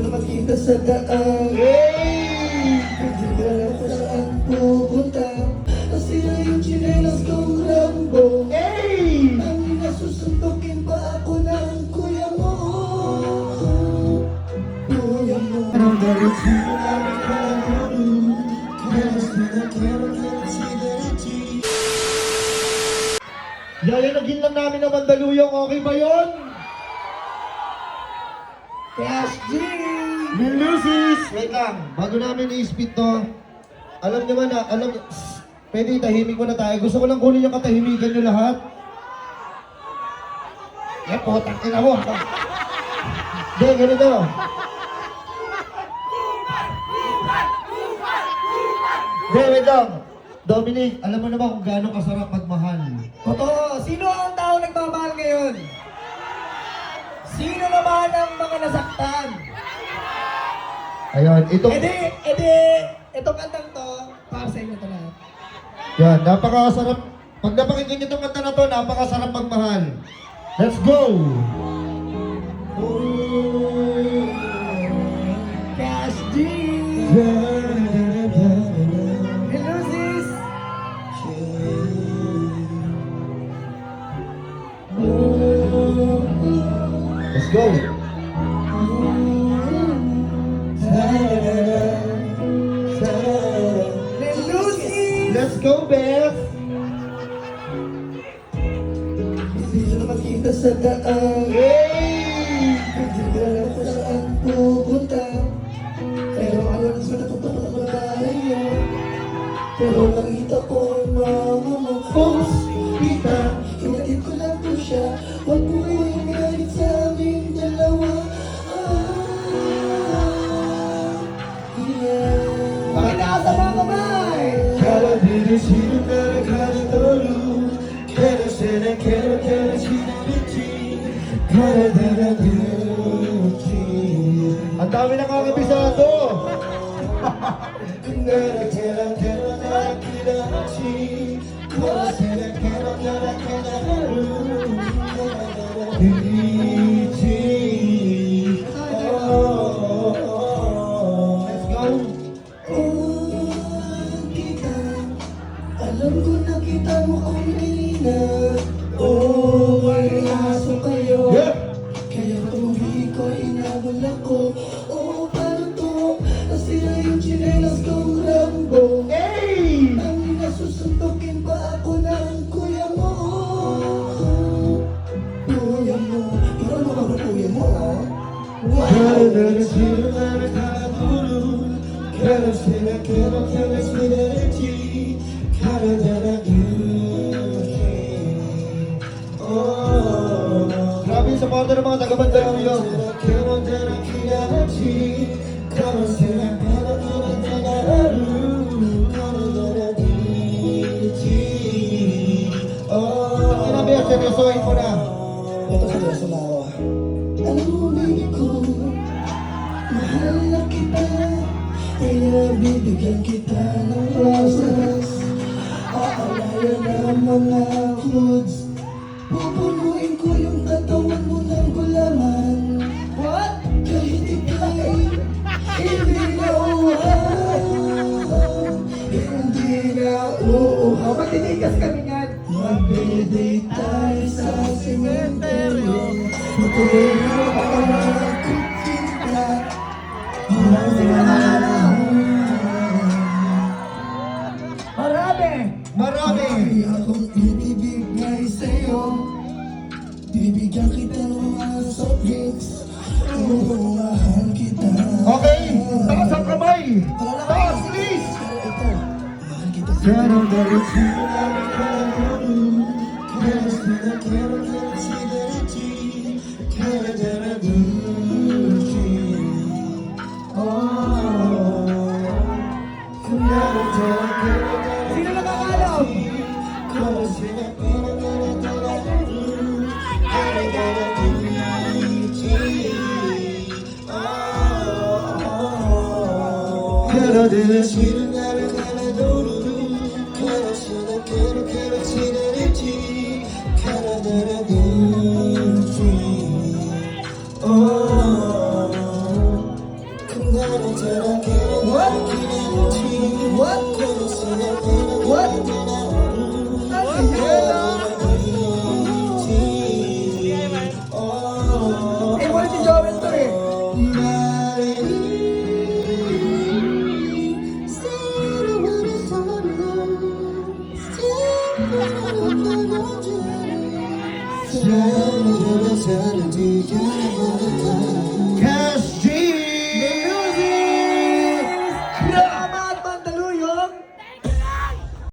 na makita sa daan! Hindi ka alam kung saan pupunta Nasira yung chinelas kong Rambo! Ang nasusuntukin pa ako ng kuya mo Kuya mo Ang galit sila namin kalaro Kaya sila kaya kaya sila Yayanagin lang namin ang Mandaluyong, okay ba yun? Cash G Lil Lucis! Wait lang, bago namin i-spit to, alam niyo ba na, alam Shh, pwede tahimik muna tayo. Gusto ko lang kunin yung katahimikan niyo lahat. Eh, potang ina mo. Hindi, ganito. Hindi, wait lang. Dominic, alam mo na ba kung gaano kasarap magmahal? Totoo, sino ang tao nagmamahal ngayon? Sino naman ang mga nasaktan? Ayun, ito. Edi, edi, itong kantang to, para sa inyo to lahat. Yan, napakasarap. Pag napakinggan niyo itong kanta na to, napakasarap magmahal. Let's go! Cash G! Hello, Let's go! Let's go, Beth! Hindi na makita sa daan Yay! Hindi saan pupunta Pero alam sa natutunan ako na tayo Pero nakita ko ang mama mo Boss, kita Hinatid ko lang po siya Huwag 나비를 지는 나를 가는 너로 Can I say that can I can I 지나겠지 달아달아들었지 Ang dami ng kakabisado! 나라 대라 대라 나라 기다렸지 Can I say that can I can I can I 달아달아들었지 nakita mo ako kanina Oh, may aso kayo Yeah! Kaya tumuhi ko, inabol ako Oh, paano to? Nasira yung chinelas kong Rambo Hey! Ang nasusuntukin pa ako ng kuya mo Kuya mo Parang mo ba kuya mo, ha? Wow! Grabe yung supporter ng mga taga-Mandaluyong. Sinabi yan, seryosohin mo na. Ito sa Diyos na ako. Alam mo, baby ko, mahal na kita, kaya bibigyan kita ng roses. Aalayan ang mga foods, pupunuin ko yung katawan uuhaw. Matinigas kami nga. Mag-date tayo sa sementeryo Matuloy na ako Walang sinalaw Marami! Marami! Marami akong ibibigay sa'yo Bibigyan kita ng mga soft drinks kita Okay, taas ang kamay! Taas, 괴로운 대로 괴로운 괴로운 괴로운 시대지 괴로운 눈치 오 괴로운 괴로운 지금 나가요 괴로운 시대 괴로운 괴로운 괴로운 눈치 오 괴로운 시대 사랑으로 사라지게 못하